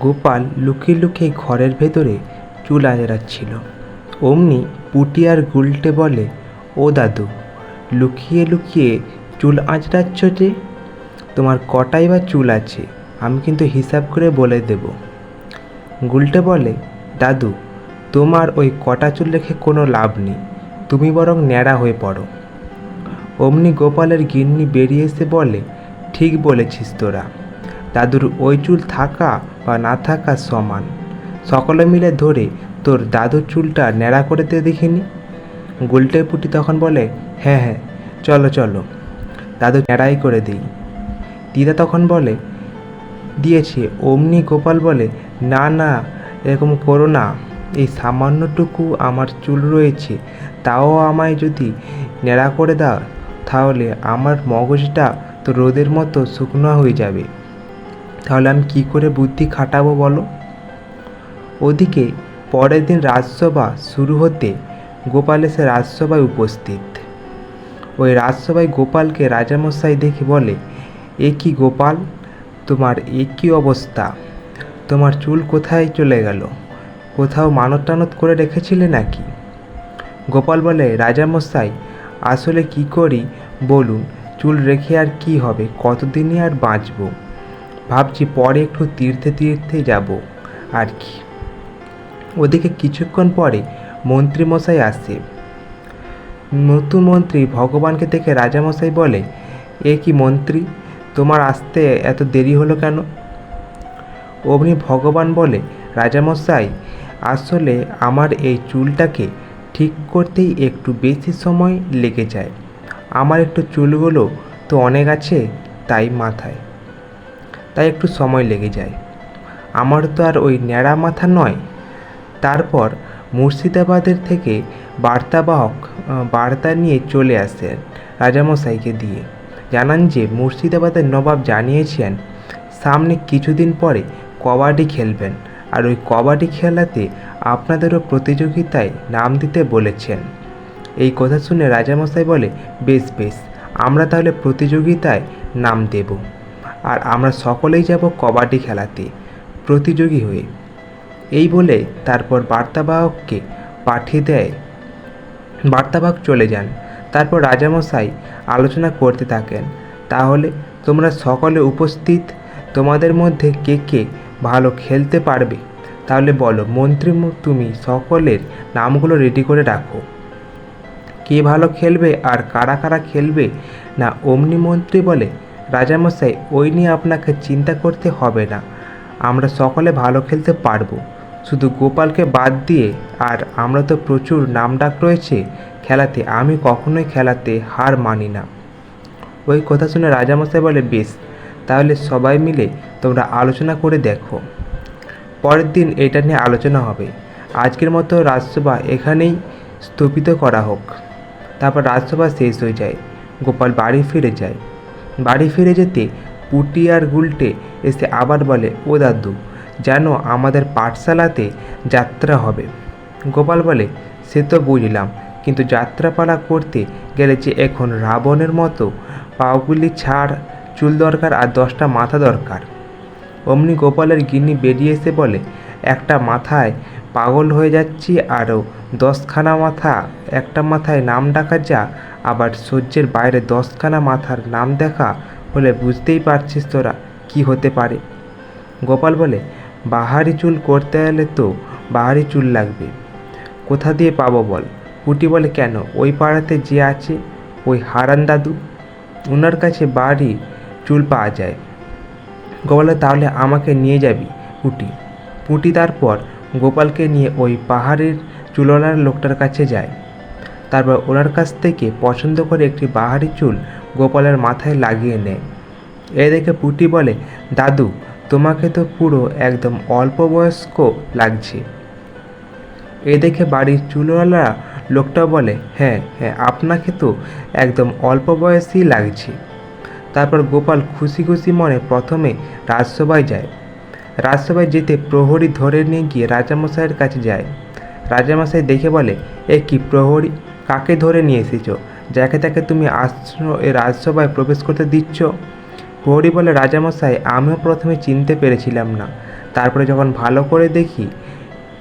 গোপাল লুকিয়ে লুকিয়ে ঘরের ভেতরে চুল আঁচড়াচ্ছিল অমনি পুটি আর গুলটে বলে, ও দাদু, লুকিয়ে লুকিয়ে চুল আঁচড়াচ্ছ যে? তোমার কটাই বা চুল আছে, আমি কিন্তু হিসাব করে বলে দেব। গুলটে বলে, দাদু, তোমার ওই কটা চুল রেখে কোনো লাভ নেই, তুমি বরং ন্যাড়া হয়ে পড়ো। অমনি গোপালের গিন্নি বেরিয়ে এসে বলে ঠিক বলেছিস তোরা। দাদুর ওই চুল থাকা বা না থাকা সমান। সকলে মিলে ধরে তোর দাদুর চুলটা ন্যাড়া করে দিয়ে দেখিনি। গুলটে পুটি তখন বলে হ্যাঁ হ্যাঁ চলো চলো। দাদু ন্যাড়াই করে দিই। দিদা তখন বলে, দিয়েছে। অমনি গোপাল বলে, না না, এরকম করো না। এই সামান্যটুকু আমার চুল রয়েছে, তাও আমায় যদি ন্যাড়া করে দাও, তাহলে আমার মগজটা তো রোদের মতো শুকনো হয়ে যাবে। তাহলে আমি কি করে বুদ্ধি খাটাবো বলো? ওদিকে পরের দিন রাজসভা শুরু হতে গোপাল এসে রাজসভায় উপস্থিত। ওই রাজসভায় গোপালকে রাজামশাই দেখে বলে, এ কি গোপাল? তোমার এ কী অবস্থা? তোমার চুল কোথায় চলে গেল? কোথাও মানত টানত করে রেখেছিলে নাকি? গোপাল বলে, রাজামশাই, আসলে কি করি? বলুন চুল রেখে আর কি হবে? কতদিনই আর বাঁচবো? ভাবছি পরে একটু তীর্থে তীর্থে যাব। আর কি? ওদিকে কিছুক্ষণ পরে মন্ত্রীমশাই আসে। নতুন মন্ত্রী ভগবানকে দেখে রাজামশাই বলে, এ কি মন্ত্রী, তোমার আসতে এত দেরি হলো কেন? অমনি ভগবান বলে, রাজামশাই, আসলে আমার এই চুলটাকে ঠিক করতেই একটু বেশি সময় লেগে যায়। আমার একটু চুলগুলো তো অনেক আছে তাই মাথায়। তাই একটু সময় লেগে যায়। আমার তো আর ওই ন্যাড়া মাথা নয়। তারপর মুর্শিদাবাদের থেকে বার্তাবাহক বার্তা নিয়ে চলে আসেন রাজামশাইকে দিয়ে। জানান যে মুর্শিদাবাদের নবাব জানিয়েছেন, সামনে কিছুদিন পরে কবাডি খেলবেন আর ওই কবাডি খেলাতে আপনাদেরও প্রতিযোগিতায় নাম দিতে বলেছেন। এই কথা শুনে রাজামশাই বলে, বেশ বেশ, আমরা তাহলে প্রতিযোগিতায় নাম দেব। আর আমরা সকলেই যাব কবাডি খেলাতে, প্রতিযোগী হয়ে। এই বলে তারপর বার্তাবাহককে পাঠিয়ে দেয়। বার্তাবাহক চলে যান। তারপর রাজামশাই আলোচনা করতে থাকেন। তাহলে তোমরা সকলে উপস্থিত, তোমাদের মধ্যে কে কে ভালো খেলতে পারবে? তাহলে বলো, মন্ত্রী তুমি সকলের নামগুলো রেডি করে রাখো। কে ভালো খেলবে আর কারা কারা খেলবে? না, অমনি মন্ত্রী বলে, রাজামশাই, ওই নিয়ে আপনাকে চিন্তা করতে হবে না। আমরা সকলে ভালো খেলতে পারব। শুধু গোপালকে বাদ দিয়ে, আর আমরা তো প্রচুর নামডাক রয়েছে, খেলাতে আমি কখনোই খেলাতে হার মানি না। ওই কথা শুনে রাজামশাই বলে, বেশ, তাহলে সবাই মিলে তোমরা আলোচনা করে দেখো। পরের দিন এটা নিয়ে আলোচনা হবে। আজকের মতো রাজসভা এখানেই স্থপিত করা হোক। তারপর রাজসভা শেষ হয়ে যায়। গোপাল বাড়ি ফিরে যায়। বাড়ি ফিরে যেতে পুটি আর গুলটে এসে আবার বলে, ও দাদু, জানো আমাদের পাঠশালাতে যাত্রা হবে। গোপাল বলে, সে তো বুঝলাম, কিন্তু যাত্রাপালা করতে গেলে যে এখন রাবণের মতো পাগুলি ছাড়, চুল দরকার আর দশটা মাথা দরকার। অমনি গোপালের গিন্নি বেরিয়ে এসে বলে একটা মাথায় পাগল হয়ে যাচ্ছি আরও দশখানা মাথা, একটা মাথায় নাম ডাকা যা, আবার সহ্যের বাইরে দশখানা মাথার নাম দেখা হলে বুঝতেই পারছিস তোরা কি হতে পারে। গোপাল বলে, বাহারি চুল করতে গেলে তো বাহারি চুল লাগবে। কোথা দিয়ে পাবো বল? পুটি বলে, কেন? ওই পাড়াতে যে আছে, ওই হারান দাদু। ওনার কাছে বাড়ি চুল পাওয়া যায়। গোপাল তাহলে আমাকে নিয়ে যাবি পুটি। পুটি তারপর গোপালকে নিয়ে ওই পাহাড়ের চুলওয়ালার লোকটার কাছে যায়। তারপর ওনার কাছ থেকে পছন্দ করে একটি বাহারি চুল গোপালের মাথায় লাগিয়ে নেয়। এ দেখে পুটি বলে, দাদু, তোমাকে তো পুরো একদম অল্প বয়স্ক লাগছে। এ দেখে বাড়ির চুলওয়ালা লোকটা বলে হ্যাঁ হ্যাঁ আপনাকে তো একদম অল্প বয়সী লাগছে। তারপর গোপাল খুশি খুশি মনে প্রথমে রাজসভায় যায়। রাজসভায় যেতে প্রহরী ধরে নিয়ে গিয়ে রাজামশাইয়ের কাছে যায়। রাজামশাই দেখে বলে, এ কি প্রহরী? কাকে ধরে নিয়ে এসেছ? যাকে তাকে তুমি এ রাজসভায় প্রবেশ করতে দিচ্ছ? প্রহরী বলে, রাজামশাই, আমিও প্রথমে চিনতে পেরেছিলাম না। তারপরে যখন ভালো করে দেখি,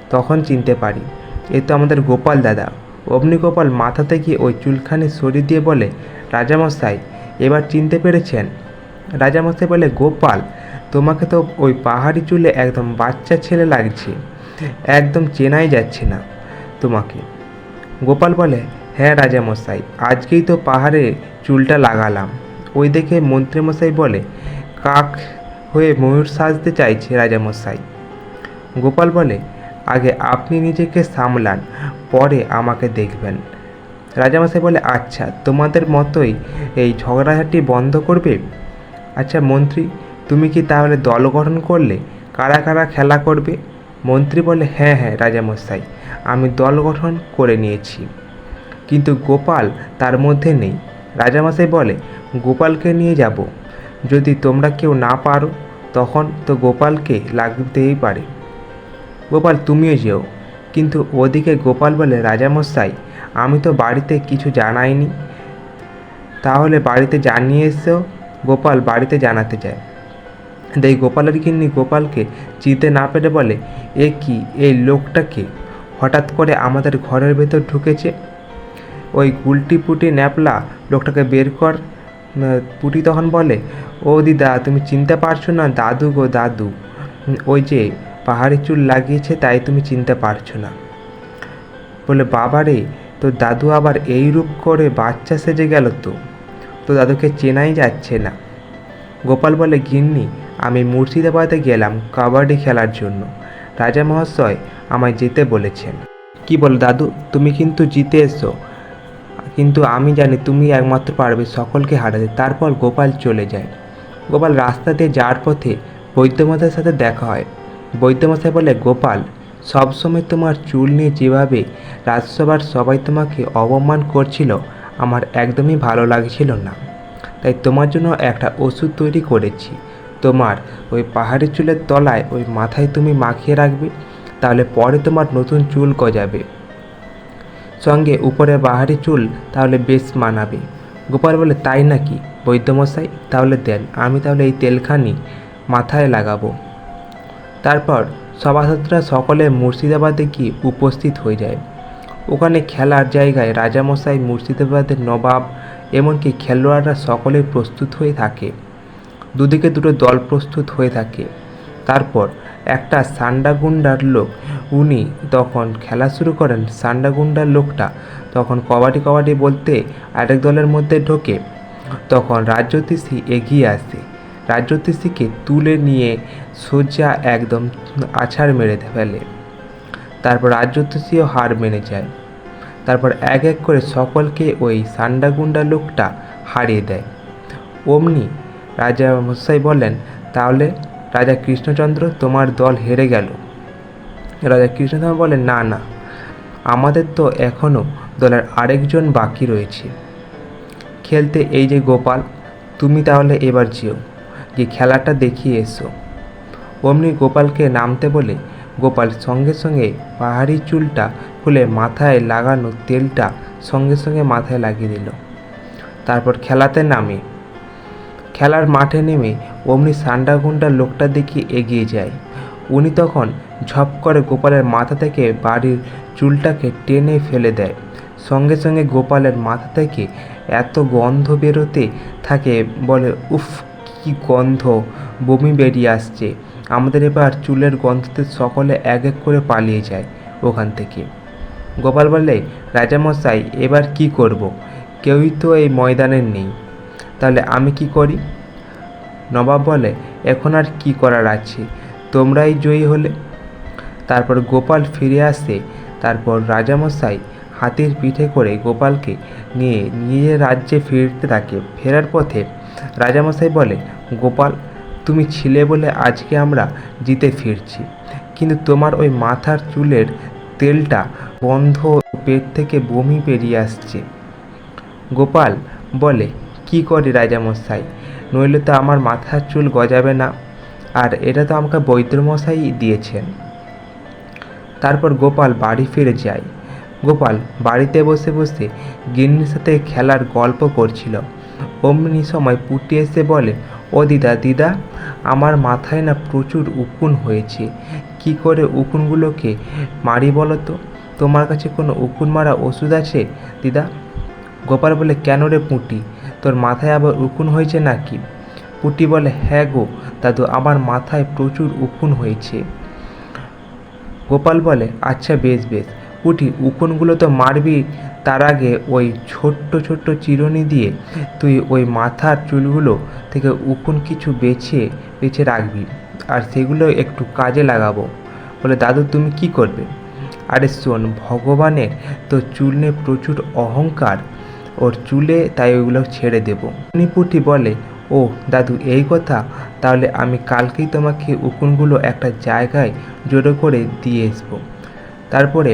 তখন চিনতে পারি। এ তো আমাদের গোপাল দাদা। অমনি গোপাল মাথা থেকে ওই চুলখানি সরিয়ে দিয়ে বলে, রাজামশাই, এবার চিনতে পেরেছেন? রাজামশাই বলে, গোপাল তোমাকে তো ওই পাহাড়ি চুলে একদম বাচ্চা ছেলে লাগছে। একদম চেনাই যাচ্ছে না তোমাকে। গোপাল বলে হ্যাঁ রাজামশাই আজকেই তো পাহাড়ে চুলটা লাগালাম। ওই দেখে মন্ত্রীমশাই বলে কাক হয়ে ময়ূর সাজতে চাইছে রাজামশাই। গোপাল বলে আগে আপনি নিজেকে সামলান পরে আমাকে দেখবেন। রাজামশাই বলে আচ্ছা তোমাদের মতোই এই ঝগড়াঝাটি বন্ধ করবে? আচ্ছা মন্ত্রী তুমি কি তাহলে দল গঠন করলে? কারা কারা খেলা করবে? মন্ত্রী বলে হ্যাঁ হ্যাঁ রাজামশাই, আমি দল গঠন করে নিয়েছি। কিন্তু গোপাল তার মধ্যে নেই। রাজামশাই বলে, গোপালকে নিয়ে যাব। যদি তোমরা কেউ না পারো, তখন তো গোপালকে লাগতেই পারে। গোপাল, তুমিও যেও। কিন্তু ওদিকে গোপাল বলে, রাজামশাই, আমি তো বাড়িতে কিছু জানাইনি। তাহলে বাড়িতে জানিয়ে এসেও গোপাল বাড়িতে জানাতে যায় তাই গোপালের গিন্নি গোপালকে চিনতে না পেরে বলে, এ কি, এই লোকটাকে হঠাৎ করে আমাদের ঘরের ভেতর ঢুকেছে। ওই গুলটি পুটি ন্যাপলা লোকটাকে বের কর। পুটি তখন বলে, ও দিদা, তুমি চিনতে পারছ না? দাদু গো, দাদু। ওই যে পাহাড়ি চুল লাগিয়েছে, তাই তুমি চিনতে পারছ না। বলে, বাবা রে, তো দাদু আবার এই রূপ করে বাচ্চা সেজে গেল তো? তো দাদুকে চেনাই যাচ্ছে না। গোপাল বলে, গিন্নি আমি মুর্শিদাবাদে গেলাম কাবাডি খেলার জন্য। রাজা মহাশয় আমায় যেতে বলেছেন। কি বল, দাদু, তুমি কিন্তু জিতে এসো। কিন্তু আমি জানি তুমি একমাত্র পারবে সকলকে হারাতে। তারপর গোপাল চলে যায়। গোপাল রাস্তা দিয়ে যাওয়ার পথে বৈদ্যমশাইয়ের সাথে দেখা হয়। বৈদ্যমশাই বলে, গোপাল, সবসময় তোমার চুল নিয়ে যেভাবে রাজসভার সবাই তোমাকে অপমান করছিল, আমার একদমই ভালো লাগছিল না। তাই তোমার জন্য একটা ওষুধ তৈরি করেছি। তোমার ওই পাহাড়ি চুলের তলায় ওই মাথায় তুমি মাখিয়ে রাখবে, তাহলে পরে তোমার নতুন চুল গজাবে। সঙ্গে উপরে বাহারি চুল তাহলে বেশ মানাবে। গোপাল বলে, তাই নাকি? বৈদ্যমশাই, তাহলে দেন, আমি তাহলে এই তেলখানি মাথায় লাগাবো। তারপর সভাসদরা সকলে মুর্শিদাবাদে গিয়ে উপস্থিত হয়ে যায়। ওখানে খেলার জায়গায় রাজামশাই মুর্শিদাবাদের নবাব, এমনকি খেলোয়াড়রা সকলেই প্রস্তুত হয়ে থাকে। দুদিকে দুটো দল প্রস্তুত হয়ে থাকে। তারপর একটা সান্ডাগুন্ডার লোক, উনি তখন খেলা শুরু করেন সান্ডাগুন্ডার লোকটা। তখন কবাডি কবাডি বলতে আরেক দলের মধ্যে ঢোকে। তখন রাজ্যতীষী এগিয়ে আসে। রাজ্যতীষীকে তুলে নিয়ে সোজা একদম আছাড় মেরে ফেলে। তারপর রাজ্যতীষীও হার মেনে যায়। তারপর এক এক করে সকলকে ওই সান্ডাগুন্ডা লোকটা হারিয়ে দেয়। অমনি রাজা মশাই বললেন, তাহলে রাজা কৃষ্ণচন্দ্র তোমার দল হেরে গেল। রাজা কৃষ্ণচন্দ্র বলেন না না, আমাদের তো এখনও দলের আরেকজন বাকি রয়েছে। খেলতে এই যে গোপাল, তুমি তাহলে এবার যেও যে খেলাটা দেখিয়ে এসো। অমনি গোপালকে নামতে বলে গোপাল সঙ্গে সঙ্গে পাহাড়ি চুলটা খুলে মাথায় লাগানো তেলটা সঙ্গে সঙ্গে মাথায় লাগিয়ে দিল। তারপর খেলাতে নামে খেলার মাঠে নেমে অমনি সান্ডাগুন্ডার লোকটা দেখে এগিয়ে যায়। উনি তখন ঝপ করে গোপালের মাথা থেকে বাড়ির চুলটাকে টেনে ফেলে দেয়। সঙ্গে সঙ্গে গোপালের মাথা থেকে এত গন্ধ বেরোতে থাকে, বলে, উফ, কি গন্ধ, বমি বেরিয়ে আসছে। আমাদের এবার চুলের গন্ধতে সকলে এক এক করে পালিয়ে যায় ওখান থেকে। গোপাল বলে, রাজামশাই, এবার কি করব? কেউই তো এই ময়দানে নেই। তাহলে আমি কি করি? নবাব বলে, এখন আর কি করার আছে? তোমরাই জয়ী হলে। তারপর গোপাল ফিরে আসে। তারপর রাজামশাই হাতির পিঠে করে গোপালকে নিয়ে নিজের রাজ্যে ফিরতে থাকে। ফেরার পথে রাজামশাই বলে, গোপাল, তুমি ছিলে বলে আজকে আমরা জিতে ফিরছি। কিন্তু তোমার ওই মাথার চুলের তেলটা বন্ধ পেট থেকে বমি বেরিয়ে আসছে। গোপাল বলে কি করি রাজামশাই? নইলে তো আমার মাথার চুল গজাবে না। আর এটা তো আমাকে বৈদ্যমশাই দিয়েছেন। তারপর গোপাল বাড়ি ফিরে যায়। গোপাল বাড়িতে বসে বসে গিন্নির সাথে খেলার গল্প করছিল। অমনি সময় পুটি এসে বলে, ও দিদা দিদা, আমার মাথায় না প্রচুর উকুন হয়েছে। কি করে উকুনগুলোকে মারি বলো তো? তোমার কাছে কোনো উকুন মারা ওষুধ আছে? দিদা? গোপাল বলে, কেন রে পুঁটি? তোর মাথায় আবার উকুন হয়েছে নাকি? পুটি বলে হ্যাঁ গো দাদু আমার মাথায় প্রচুর উকুন হয়েছে। গোপাল বলে আচ্ছা বেশ বেশ। পুটি, উকুনগুলো তো মারবি। তার আগে ওই ছোট্ট ছোট্ট চিরুনি দিয়ে তুই ওই মাথার চুলগুলো থেকে উকুন কিছু বেছে বেছে রাখবি। আর সেগুলো একটু কাজে লাগাবো। বলে, দাদু, তুমি কি করবে? আরে শোন, ভগবানের তো চুল নিয়ে প্রচুর অহংকার। ওর চুলে, তাই ওইগুলো ছেড়ে দেবো। পুটি বলে, ও, দাদু, এই কথা? তাহলে আমি কালকেই তোমাকে উকুনগুলো একটা জায়গায় জড়ো করে দিয়ে আসব। তারপরে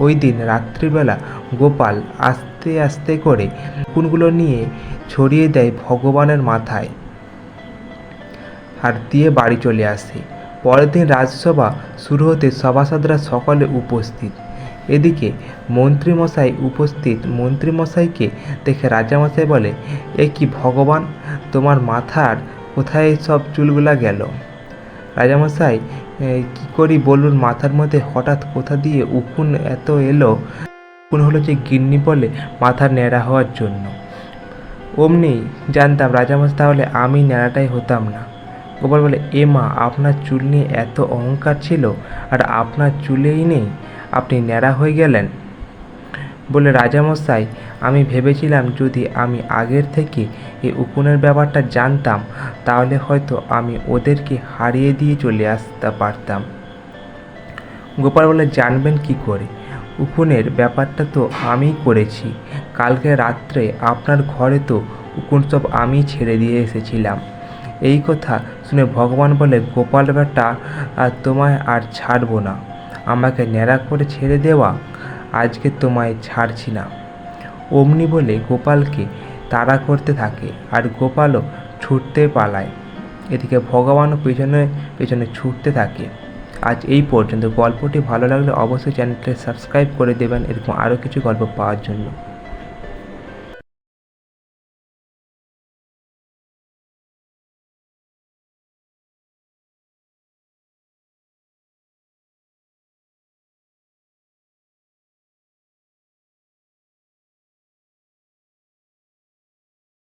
ওই দিন রাত্রিবেলা গোপাল আস্তে আস্তে করে উকুনগুলো নিয়ে ছড়িয়ে দেয় ভগবানের মাথায়। আর দিয়ে বাড়ি চলে আসে। পরের দিন রাজসভা শুরু হতে সভাসদরা সকলে উপস্থিত। এদিকে মন্ত্রীমশাই উপস্থিত মন্ত্রীমশাইকে দেখে রাজামশাই বলে, এ কি ভগবান, তোমার মাথার কোথায় সব চুলগুলা গেল? রাজামশাই কি করি বলুন, মাথার মধ্যে হঠাৎ কোথা দিয়ে উকুন এত এলো? উকুন হলো যে গিন্নি বলে মাথার ন্যাড়া হওয়ার জন্য। অমনি জানতাম রাজামশাই, তাহলে আমি ন্যাড়াটাই হতাম না। গোপাল বলে, এ মা, আপনার চুল নিয়ে এত অহংকার ছিল, আর আপনার চুলেই নেই? আপনি ন্যাড়া হয়ে গেলেন? বলে রাজামশাই, আমি ভেবেছিলাম যদি আমি আগের থেকে এই উকুনের ব্যাপারটা জানতাম, তাহলে হয়তো আমি ওদেরকে হারিয়ে দিয়ে চলে আসতে পারতাম। গোপাল বলে, জানবেন কি করে? উকুনের ব্যাপারটা তো আমিই করেছি। কালকে রাত্রে আপনার ঘরে তো উকুন সব আমি ছেড়ে দিয়ে এসেছিলাম। এই কথা শুনে ভগবান বলে, গোপাল বেটা তোমায় আর ছাড়বো না। আমাকে ন্যাড়া করে ছেড়ে দেওয়া আজকে তোমায় ছাড়ছি না। অমনি বলে গোপালকে তাড়া করতে থাকে আর গোপালও ছুটতে পালায়। এদিকে ভগবানও পেছনে পেছনে ছুটতে থাকে। আজ এই পর্যন্ত। গল্পটি ভালো লাগলে অবশ্যই চ্যানেলটি সাবস্ক্রাইব করে দেবেন। এরকম আরও কিছু গল্প পাওয়ার জন্য।